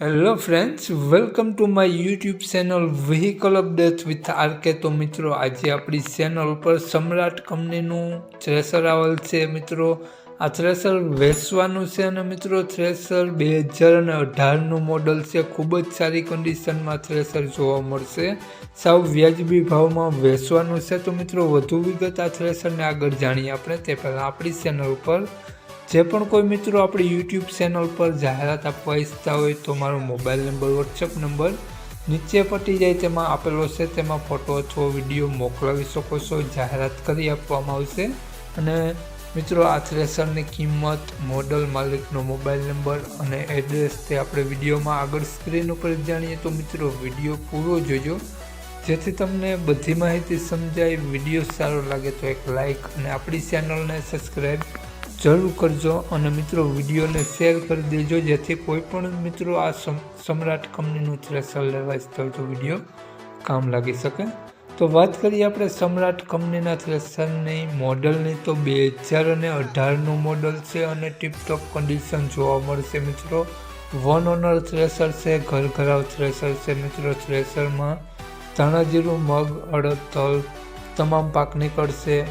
Hello friends welcome to my YouTube channel vehicle update with RK તો મિત્રો, આજે આપણી ચેનલ ઉપર સમ્રાટ કંપનીનું થ્રેસર આવેલ છે, મિત્રો. આ થ્રેસર વેચવાનું છે અને મિત્રો થ્રેસર બે હજાર અને અઢારનું મોડલ છે. ખૂબ જ સારી કન્ડિશનમાં થ્રેસર જોવા મળશે. સાવ વ્યાજબી ભાવમાં વેચવાનું છે. તો મિત્રો, વધુ વિગત આ થ્રેસરને આગળ જાણીએ આપણે. તે પહેલાં આપણી ચેનલ ઉપર જે પણ કોઈ મિત્રો આપણી યુટ્યુબ ચેનલ પર જાહેરાત આપવા ઈચ્છતા હોય તો મારો મોબાઈલ નંબર વોટ્સઅપ નંબર નીચે પટી જાય તેમાં આપેલો છે. તેમાં ફોટો અથવા વીડિયો મોકલાવી શકો છો. જાહેરાત કરી આપવામાં આવશે. અને મિત્રો, આ થ્રેસરની કિંમત મોડલ માલિકનો મોબાઈલ નંબર અને એડ્રેસ તે આપણે વિડીયોમાં આગળ સ્ક્રીન ઉપર જાણીએ. તો મિત્રો, વીડિયો પૂરો જોજો. જેથી તમને બધી માહિતી સમજાય, વીડિયો સારો લાગે તો એક લાઈક અને આપણી ચેનલને સબસ્ક્રાઈબ જરૂર કરજો અને મિત્રો વિડીયોને શેર કરી દેજો, જેથી કોઈ પણ મિત્રો આ સમ્રાટ કંપનીનું થ્રેસર લેવા ઈચ્છતા હોય વીડિયો કામ લાગી શકે. તો વાત કરીએ આપણે સમ્રાટ કંપનીના થ્રેસરની મોડલની. તો બે હજાર અને અઢારનું મોડલ છે અને ટીપટોપ કન્ડિશન જોવા મળશે મિત્રો. વન ઓનર થ્રેસર છે, ઘર ઘરાવ થ્રેસર છે મિત્રો. થ્રેસરમાં ધાણાજીરું, મગ, અડદ, તલ તમામ પાક નીકળશે.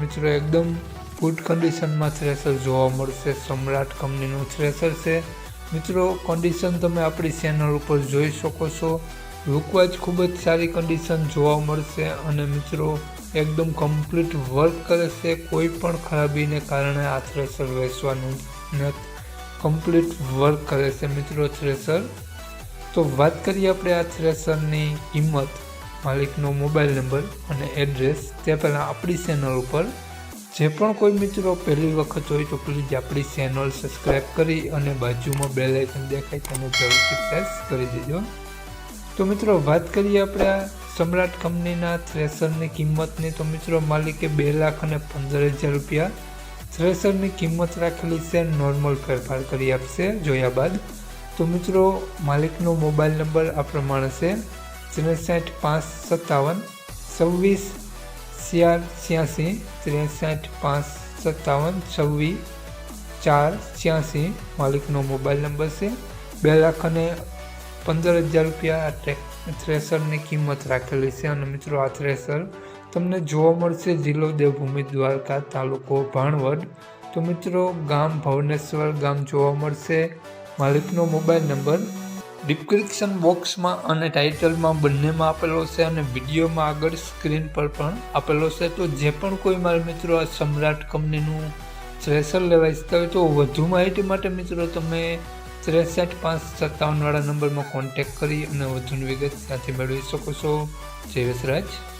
મિત્રો, એકદમ ગુડ કન્ડિશનમાં થ્રેસર જોવા મળશે. સમ્રાટ કંપનીનું થ્રેસર છે. મિત્રો કન્ડિશન તમે આપણી ચેનલ ઉપર જોઈ શકો છો. લુકવાઇઝ ખૂબ જ સારી કન્ડિશન જોવા મળશે અને મિત્રો, એકદમ કમ્પ્લીટ વર્ક કરે છે. કોઈ પણ ખરાબીને કારણે આ થ્રેસર વેચવાનું કમ્પ્લીટ વર્ક કરે છે મિત્રો થ્રેસર તો વાત કરીએ આપણે આ થ્રેસરની કિંમત, માલિકનો મોબાઈલ નંબર અને એડ્રેસ તે પહેલાં આપણી ચેનલ ઉપર જે પણ કોઈ મિત્રો પહેલી વખત હોય તો પ્લીઝ આપણી ચેનલ સબસ્ક્રાઈબ કરી અને બાજુમાં બેલ આઇકન દેખાય તેને જરૂરથી પ્રેસ કરી દેજો. તો મિત્રો, વાત કરીએ આપણે આ સમ્રાટ કંપનીના થ્રેસરની કિંમતની. તો મિત્રો, માલિકે બે લાખ અને પંદર હજાર રૂપિયા થ્રેસરની કિંમત રાખેલી છે. નોર્મલ ફેરફાર કરી આપશે, જોયા બાદ. તો મિત્રો, માલિકનો મોબાઈલ નંબર આ પ્રમાણે છે. ત્રેસઠ પાંચ સત્તાવન છવ્વીસ ચાર છ્યાસી, ત્રેસઠ, પાંચ, સત્તાવન, છવ્વીસ, ચાર, છ્યાસી માલિકનો મોબાઈલ નંબર છે. બે લાખ અને પંદર હજાર રૂપિયા આ થ્રેસરની કિંમત રાખેલી છે અને મિત્રો આ થ્રેસર તમને જોવા મળશે જિલ્લો દેવભૂમિ દ્વારકા તાલુકો ભાણવડ. તો મિત્રો ગામ ભવનેશ્વર ગામ જોવા મળશે. માલિકનો મોબાઈલ નંબર ડિસ્ક્રિપ્શન બોક્સમાં અને ટાઇટલમાં બંનેમાં આપેલો છે અને વિડીયોમાં આગળ સ્ક્રીન પર પણ આપેલો છે. તો જે પણ કોઈ મારા મિત્રો આ સમ્રાટ કંપનીનું થ્રેસર લેવા ઈચ્છતા હોય તો વધુ માહિતી માટે મિત્રો તમે ત્રેસઠ પાંચ સત્તાવનવાળા નંબરમાં કોન્ટેક કરી અને વધુની વિગત સાથે મેળવી શકો છો. જય